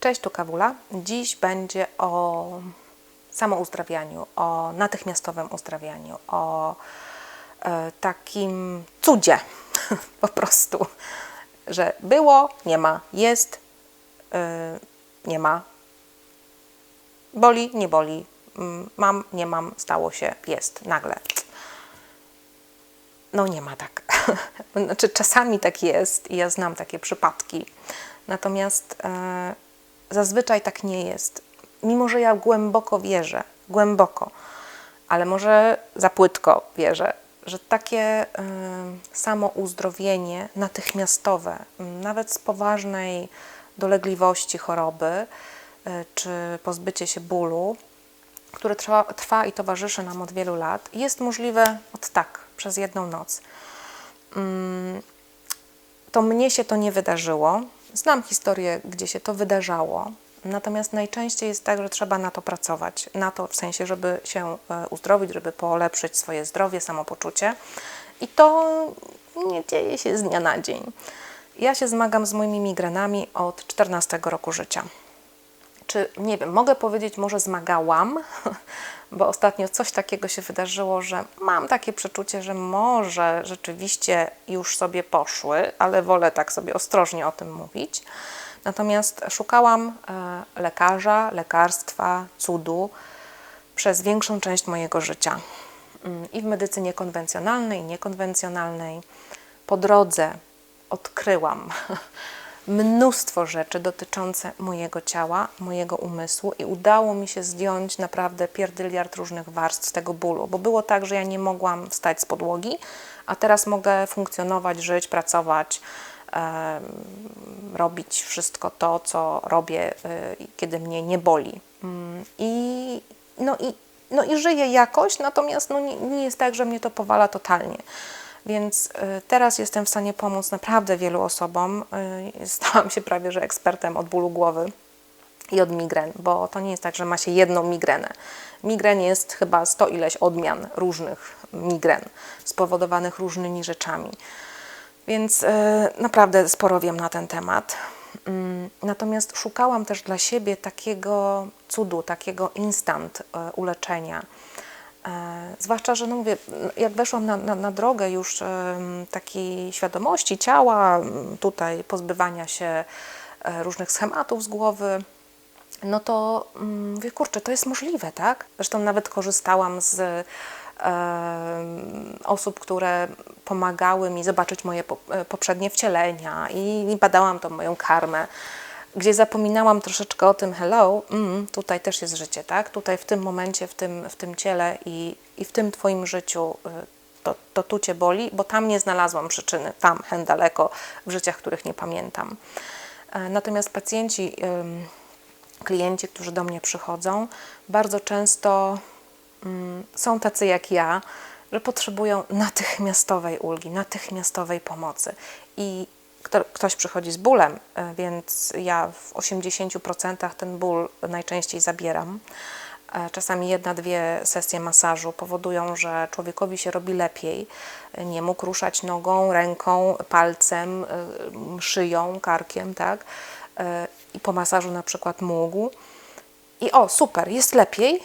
Cześć, tu Kawula. Dziś będzie o samouzdrawianiu, o natychmiastowym uzdrawianiu, o e, takim cudzie po prostu, że było, nie ma, jest, e, nie ma, boli, nie boli, mm, mam, nie mam, stało się, jest, nagle. No nie ma tak. Znaczy czasami tak jest i ja znam takie przypadki. Natomiast e, zazwyczaj tak nie jest. Mimo, że ja głęboko wierzę, głęboko, ale może za płytko wierzę, że takie y, samo uzdrowienie natychmiastowe, nawet z poważnej dolegliwości choroby, y, czy pozbycie się bólu, które trwa, trwa i towarzyszy nam od wielu lat, jest możliwe od tak, przez jedną noc. Mm, to mnie się to nie wydarzyło. Znam historię, gdzie się to wydarzało. Natomiast najczęściej jest tak, że trzeba na to pracować. Na to w sensie, żeby się e, uzdrowić, żeby polepszyć swoje zdrowie, samopoczucie. I to nie dzieje się z dnia na dzień. Ja się zmagam z moimi migrenami od 14 roku życia. Czy nie wiem, mogę powiedzieć, może zmagałam, bo ostatnio coś takiego się wydarzyło, że mam takie przeczucie, że może rzeczywiście już sobie poszły, ale wolę tak sobie ostrożnie o tym mówić. Natomiast szukałam e, lekarza, lekarstwa, cudu przez większą część mojego życia. Mm, I w medycynie konwencjonalnej, i niekonwencjonalnej. Po drodze odkryłam mnóstwo rzeczy dotyczące mojego ciała, mojego umysłu i udało mi się zdjąć naprawdę pierdyliard różnych warstw tego bólu, bo było tak, że ja nie mogłam wstać z podłogi, a teraz mogę funkcjonować, żyć, pracować, em, robić wszystko to, co robię, y, kiedy mnie nie boli. Mm, I, no i, no i żyję jakoś, natomiast no nie, nie jest tak, że mnie to powala totalnie. Więc y, teraz jestem w stanie pomóc naprawdę wielu osobom. Y, Stałam się prawie że ekspertem od bólu głowy i od migren, bo to nie jest tak, że ma się jedną migrenę. Migren jest chyba sto ileś odmian różnych migren, spowodowanych różnymi rzeczami. Więc y, naprawdę sporo wiem na ten temat. Mm, Natomiast szukałam też dla siebie takiego cudu, takiego instant uleczenia. E, Zwłaszcza, że no mówię, jak weszłam na, na, na drogę już takiej świadomości ciała, tutaj pozbywania się e, różnych schematów z głowy, no to mm, mówię, kurczę, to jest możliwe, tak? Zresztą nawet korzystałam z em, osób, które pomagały mi zobaczyć moje po- e, poprzednie wcielenia i badałam tą moją karmę gdzie zapominałam troszeczkę o tym hello, mm, tutaj też jest życie, tak? Tutaj w tym momencie, w tym, w tym ciele i, i w tym Twoim życiu y, to, to tu Cię boli, bo tam nie znalazłam przyczyny, tam, hen daleko, w życiach, których nie pamiętam. E, Natomiast pacjenci, klienci, którzy do mnie przychodzą, bardzo często mm, są tacy jak ja, że potrzebują natychmiastowej ulgi, natychmiastowej pomocy. I kto, ktoś przychodzi z bólem, e, więc ja w 80% ten ból najczęściej zabieram. E, Czasami jedna, dwie sesje masażu powodują, że człowiekowi się robi lepiej. E, Nie mógł ruszać nogą, ręką, palcem, szyją, karkiem, tak? I po masażu na przykład mógł. I o, super, jest lepiej.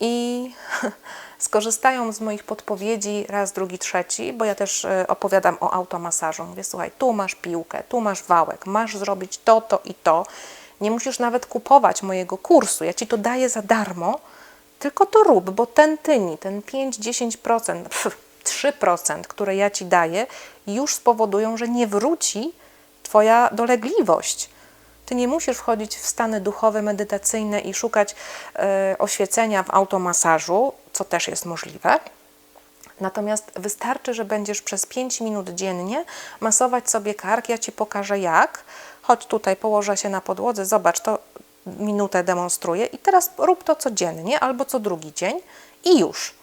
I skorzystają z moich podpowiedzi raz, drugi, trzeci, bo ja też e, opowiadam o automasażu. Mówię, słuchaj, tu masz piłkę, tu masz wałek, masz zrobić to, to i to. Nie musisz nawet kupować mojego kursu, ja ci to daję za darmo, tylko to rób, bo ten tyni, ten 5-10%, pff, 3%, które ja ci daję, już spowodują, że nie wróci Twoja dolegliwość. Ty nie musisz wchodzić w stany duchowe, medytacyjne i szukać e, oświecenia w automasażu, co też jest możliwe. Natomiast wystarczy, że będziesz przez 5 minut dziennie masować sobie kark. Ja ci pokażę jak. Chodź tutaj, położę się na podłodze, zobacz, to minutę demonstruję i teraz rób to codziennie albo co drugi dzień i już.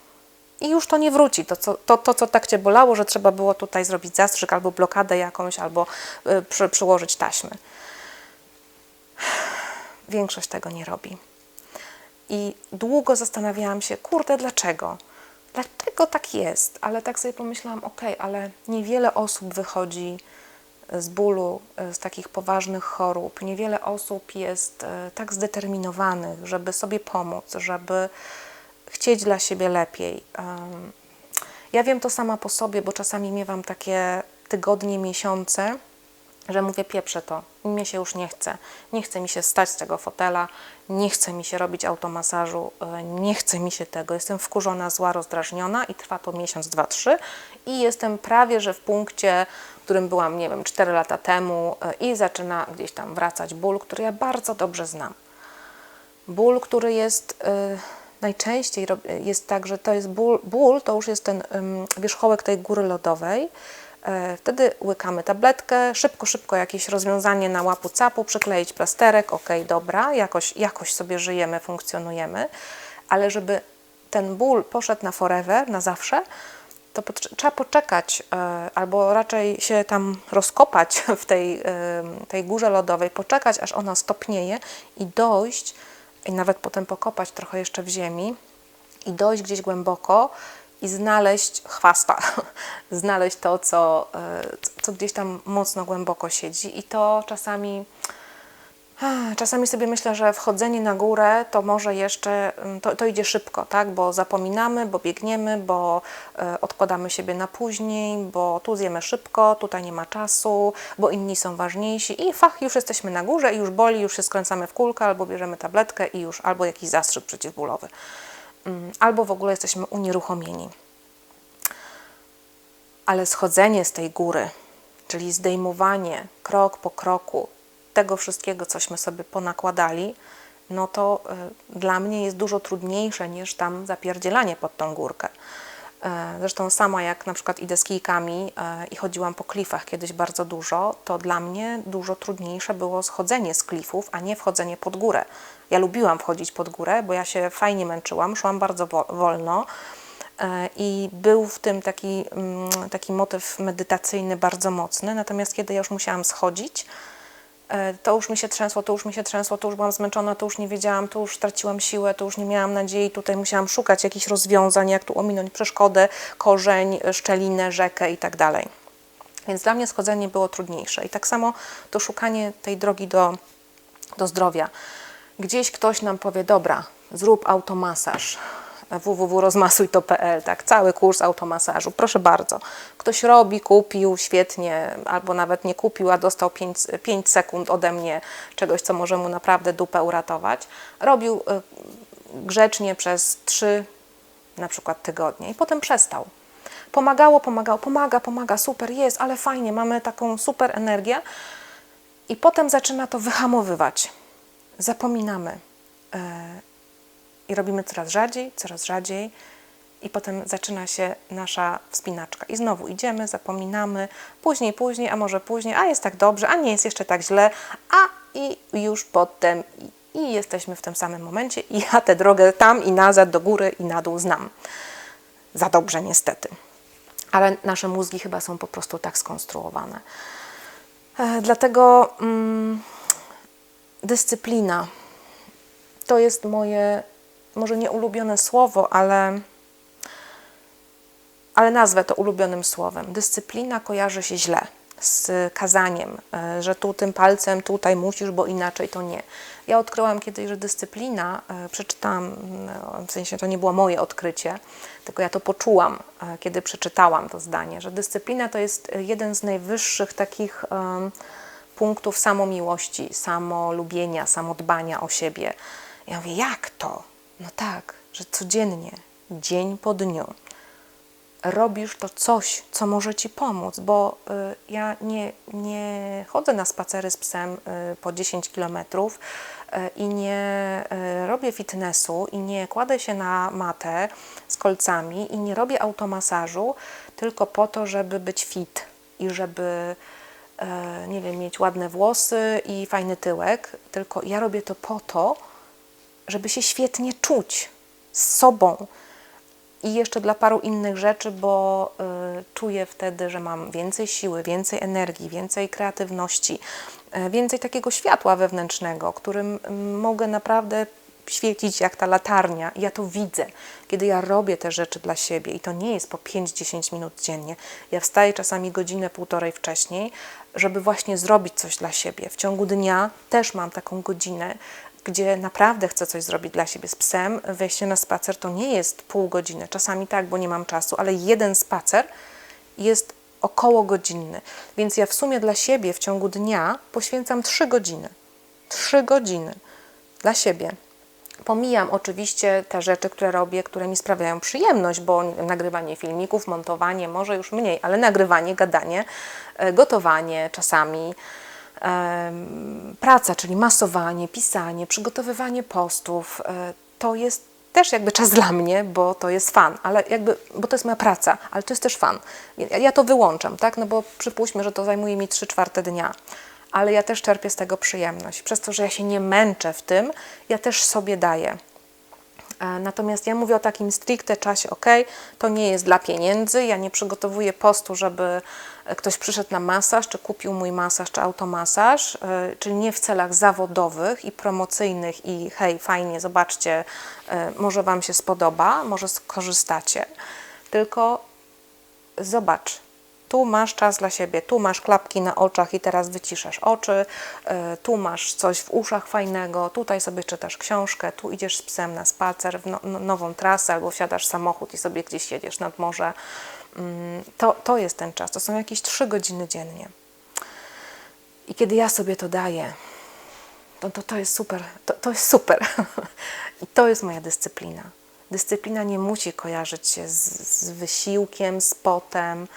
I już to nie wróci. To, co, to, to, co tak cię bolało, że trzeba było tutaj zrobić zastrzyk albo blokadę jakąś, albo y, przy, przyłożyć taśmy. Większość tego nie robi. I długo zastanawiałam się, kurde, dlaczego? Dlaczego tak jest? Ale tak sobie pomyślałam, ok, ale niewiele osób wychodzi z bólu, e, z takich poważnych chorób. Niewiele osób jest e, tak zdeterminowanych, żeby sobie pomóc, żeby chcieć dla siebie lepiej. Ja wiem to sama po sobie, bo czasami miewam takie tygodnie, miesiące, że mówię, pieprzę to, mnie się już nie chce. Nie chce mi się stać z tego fotela, nie chce mi się robić automasażu, e, nie chce mi się tego. Jestem wkurzona, zła, rozdrażniona i trwa to miesiąc, dwa, trzy. I jestem prawie, że w punkcie, w którym byłam, nie wiem, 4 lata temu e, i zaczyna gdzieś tam wracać ból, który ja bardzo dobrze znam. Ból, który jest y, najczęściej jest tak, że to jest ból, ból to już jest ten wierzchołek tej góry lodowej. E, wtedy łykamy tabletkę, szybko, szybko jakieś rozwiązanie na łapu capu, przykleić plasterek, ok, dobra, jakoś, jakoś sobie żyjemy, funkcjonujemy, ale żeby ten ból poszedł na forever, na zawsze, to trzeba poczekać, e, albo raczej się tam rozkopać w tej, em, tej górze lodowej, poczekać, aż ona stopnieje i dojść, i nawet potem pokopać trochę jeszcze w ziemi, i dojść gdzieś głęboko i znaleźć chwasta, znaleźć to, co, e, co gdzieś tam mocno głęboko siedzi. I to czasami. Czasami sobie myślę, że wchodzenie na górę to może jeszcze, mm, to, to idzie szybko, tak? bo zapominamy, bo biegniemy, bo e, odkładamy siebie na później, bo tu zjemy szybko, tutaj nie ma czasu, bo inni są ważniejsi i fach, już jesteśmy na górze i już boli, już się skręcamy w kulkę, albo bierzemy tabletkę i już, albo jakiś zastrzyk przeciwbólowy, albo w ogóle jesteśmy unieruchomieni. Ale schodzenie z tej góry, czyli zdejmowanie krok po kroku tego wszystkiego, cośmy sobie ponakładali, no to y, dla mnie jest dużo trudniejsze niż tam zapierdzielanie pod tą górkę. E, Zresztą sama jak na przykład idę z kijkami e, i chodziłam po klifach kiedyś bardzo dużo, to dla mnie dużo trudniejsze było schodzenie z klifów, a nie wchodzenie pod górę. Ja lubiłam wchodzić pod górę, bo ja się fajnie męczyłam, szłam bardzo wo- wolno e, i był w tym taki, mm, taki motyw medytacyjny bardzo mocny. Natomiast kiedy ja już musiałam schodzić, to już mi się trzęsło, to już mi się trzęsło, to już byłam zmęczona, to już nie wiedziałam, to już straciłam siłę, to już nie miałam nadziei, tutaj musiałam szukać jakichś rozwiązań, jak tu ominąć przeszkodę, korzeń, szczelinę, rzekę i tak. Więc dla mnie schodzenie było trudniejsze. I tak samo to szukanie tej drogi do, do zdrowia. Gdzieś ktoś nam powie, dobra, zrób automasaż www.rozmasuj.pl, tak, cały kurs automasażu, proszę bardzo. Ktoś robi, kupił, świetnie, albo nawet nie kupił, a dostał 5, 5 sekund ode mnie czegoś, co może mu naprawdę dupę uratować. Robił y, grzecznie przez 3 na przykład tygodnie i potem przestał. Pomagało, pomagało, pomaga, pomaga, super, jest, ale fajnie, mamy taką super energię i potem zaczyna to wyhamowywać. Zapominamy e, i robimy coraz rzadziej, coraz rzadziej i potem zaczyna się nasza wspinaczka. I znowu idziemy, zapominamy, później, później, a może później, a jest tak dobrze, a nie jest jeszcze tak źle, a i już potem i, jesteśmy w tym samym momencie i ja tę drogę tam i nazad, do góry i na dół znam. Za dobrze niestety. Ale nasze mózgi chyba są po prostu tak skonstruowane. E, dlatego mm, dyscyplina to jest moje, może nie ulubione słowo, ale, ale nazwę to ulubionym słowem. Dyscyplina kojarzy się źle z kazaniem, e, że tu tym palcem, tutaj musisz, bo inaczej to nie. Ja odkryłam kiedyś, że dyscyplina, e, przeczytałam, no, w sensie to nie było moje odkrycie, tylko ja to poczułam, e, kiedy przeczytałam to zdanie, że dyscyplina to jest jeden z najwyższych takich punktów samomiłości, samolubienia, samodbania o siebie. Ja mówię, jak to? No tak, że codziennie, dzień po dniu robisz to coś, co może ci pomóc, bo y, ja nie, nie chodzę na spacery z psem y, po 10 kilometrów y, i nie y, robię fitnessu i nie kładę się na matę z kolcami i nie robię automasażu tylko po to, żeby być fit i żeby e, nie wiem, mieć ładne włosy i fajny tyłek, tylko ja robię to po to, żeby się świetnie czuć z sobą i jeszcze dla paru innych rzeczy, bo y, czuję wtedy, że mam więcej siły, więcej energii, więcej kreatywności, y, więcej takiego światła wewnętrznego, którym mogę naprawdę świecić jak ta latarnia. Ja to widzę, kiedy ja robię te rzeczy dla siebie i to nie jest po 5-10 minut dziennie. Ja wstaję czasami godzinę, półtorej wcześniej żeby właśnie zrobić coś dla siebie. W ciągu dnia też mam taką godzinę, gdzie naprawdę chcę coś zrobić dla siebie z psem. Wejście na spacer to nie jest pół godziny, czasami tak, bo nie mam czasu, ale jeden spacer jest około godzinny. Więc ja w sumie dla siebie w ciągu dnia poświęcam 3 godziny. 3 godziny dla siebie. Pomijam oczywiście te rzeczy, które robię, które mi sprawiają przyjemność, bo nagrywanie filmików, montowanie, może już mniej, ale nagrywanie, gadanie, e, gotowanie czasami, praca, czyli masowanie, pisanie, przygotowywanie postów, e, to jest też jakby czas dla mnie, bo to jest fan, ale jakby, bo to jest moja praca, ale to jest też fan. Ja, to wyłączam, tak? No bo przypuśćmy, że to zajmuje mi 3 czwarte dnia, ale ja też czerpię z tego przyjemność. Przez to, że ja się nie męczę w tym, ja też sobie daję. E, Natomiast ja mówię o takim stricte czasie, ok, to nie jest dla pieniędzy, ja nie przygotowuję postu, żeby e, ktoś przyszedł na masaż, czy kupił mój masaż, czy automasaż, e, czyli nie w celach zawodowych i promocyjnych i hej, fajnie, zobaczcie, może Wam się spodoba, może skorzystacie, tylko zobacz, tu masz czas dla siebie, tu masz klapki na oczach i teraz wyciszasz oczy, y, tu masz coś w uszach fajnego, tutaj sobie czytasz książkę, tu idziesz z psem na spacer w no, no, nową trasę albo wsiadasz w samochód i sobie gdzieś jedziesz nad morze. Mm, To, to jest ten czas, to są jakieś trzy godziny dziennie. I kiedy ja sobie to daję, to, to, to jest super. To, to jest super. I to jest moja dyscyplina. Dyscyplina nie musi kojarzyć się z, z wysiłkiem, z potem.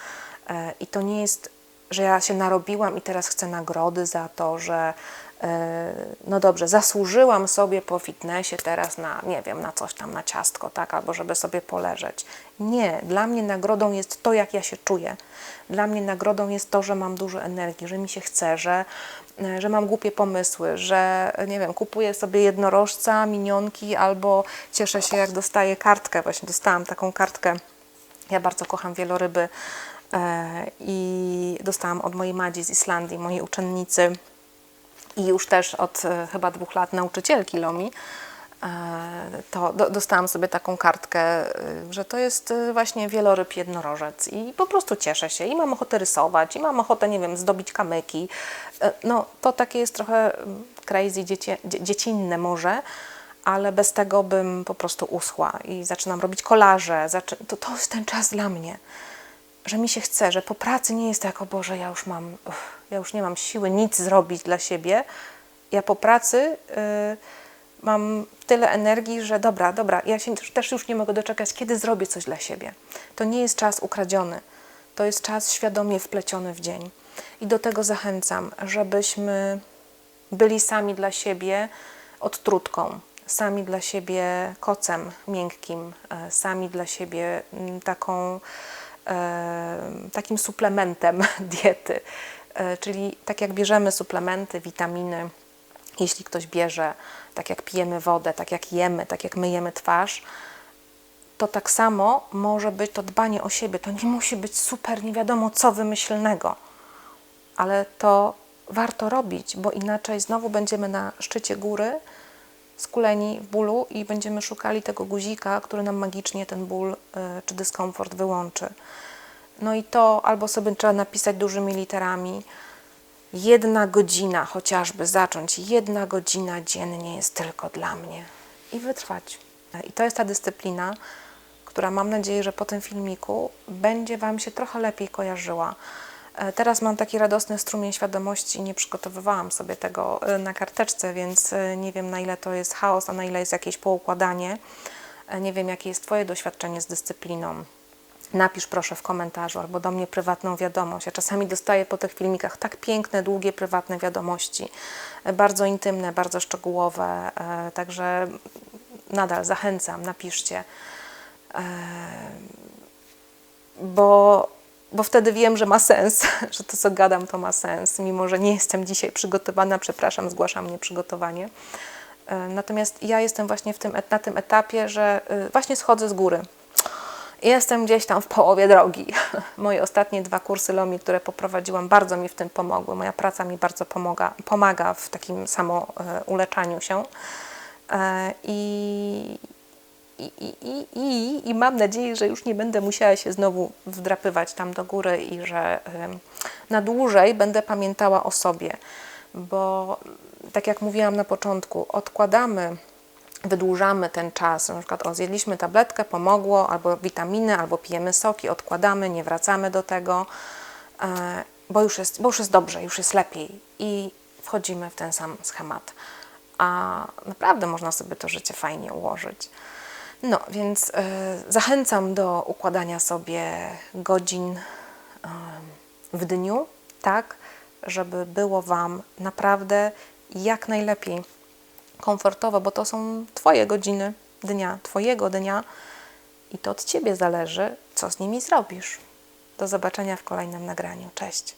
E, I to nie jest, że ja się narobiłam i teraz chcę nagrody za to, że e, no dobrze, zasłużyłam sobie po fitnessie teraz na, nie wiem, na coś tam, na ciastko, tak, albo żeby sobie poleżeć. Nie, dla mnie nagrodą jest to, jak ja się czuję. Dla mnie nagrodą jest to, że mam dużo energii, że mi się chce, że, e, że mam głupie pomysły, że, nie wiem, kupuję sobie jednorożca, minionki, albo cieszę się, jak dostaję kartkę. Właśnie dostałam taką kartkę. Ja bardzo kocham wieloryby i dostałam od mojej Madzi z Islandii, mojej uczennicy. I już też od e, chyba dwóch lat nauczycielki Lomi, e, to do, dostałam sobie taką kartkę, e, że to jest e, właśnie wieloryb jednorożec. I po prostu cieszę się. I mam ochotę rysować i mam ochotę, nie wiem, zdobić kamyki. E, No to takie jest trochę mm, crazy, dziecie, dzie, dziecinne może, ale bez tego bym po prostu uschła. I zaczynam robić kolaże, to, to jest ten czas dla mnie że mi się chce, że po pracy nie jest tak, o Boże, ja już mam, uff, ja już nie mam siły nic zrobić dla siebie. Ja po pracy y, mam tyle energii, że dobra, dobra, ja się też już nie mogę doczekać, kiedy zrobię coś dla siebie. To nie jest czas ukradziony, to jest czas świadomie wpleciony w dzień. I do tego zachęcam, żebyśmy byli sami dla siebie odtrutką, sami dla siebie kocem miękkim, e, sami dla siebie taką takim suplementem diety. E, Czyli tak jak bierzemy suplementy, witaminy, jeśli ktoś bierze, tak jak pijemy wodę, tak jak jemy, tak jak myjemy twarz, to tak samo może być to dbanie o siebie. To nie musi być super, nie wiadomo co wymyślnego, ale to warto robić, bo inaczej znowu będziemy na szczycie góry, skuleni w bólu i będziemy szukali tego guzika, który nam magicznie ten ból y, czy dyskomfort wyłączy. No i to albo sobie trzeba napisać dużymi literami. Jedna godzina chociażby zacząć, jedna godzina dziennie jest tylko dla mnie i wytrwać. I to jest ta dyscyplina, która mam nadzieję, że po tym filmiku będzie Wam się trochę lepiej kojarzyła. E, Teraz mam taki radosny strumień świadomości, nie przygotowywałam sobie tego e, na karteczce, więc e, nie wiem na ile to jest chaos, a na ile jest jakieś poukładanie. Nie wiem, jakie jest Twoje doświadczenie z dyscypliną. Napisz proszę w komentarzu albo do mnie prywatną wiadomość. Ja czasami dostaję po tych filmikach tak piękne, długie, prywatne wiadomości, bardzo intymne, bardzo szczegółowe, także nadal zachęcam, napiszcie bo, bo wtedy wiem, że ma sens, że to, co gadam, to ma sens, mimo że nie jestem dzisiaj przygotowana, przepraszam, zgłaszam nieprzygotowanie. E, Natomiast ja jestem właśnie w tym, na tym etapie, że y, właśnie schodzę z góry. Jestem gdzieś tam w połowie drogi. Moje ostatnie dwa kursy LOMI, które poprowadziłam, bardzo mi w tym pomogły. Moja praca mi bardzo pomaga, pomaga w takim samo e, się. E, I, i, i, i, i, mam nadzieję, że już nie będę musiała się znowu wdrapywać tam do góry i że na dłużej będę pamiętała o sobie, bo tak jak mówiłam na początku, odkładamy wydłużamy ten czas. Na przykład, o, zjedliśmy tabletkę, pomogło, albo witaminy, albo pijemy soki, odkładamy, nie wracamy do tego, e, bo już jest, bo już jest dobrze, już jest lepiej i wchodzimy w ten sam schemat. A naprawdę można sobie to życie fajnie ułożyć. No, więc e, zachęcam do układania sobie godzin em, w dniu, tak, żeby było Wam naprawdę jak najlepiej komfortowo, bo to są Twoje godziny dnia, Twojego dnia i to od Ciebie zależy, co z nimi zrobisz. Do zobaczenia w kolejnym nagraniu. Cześć.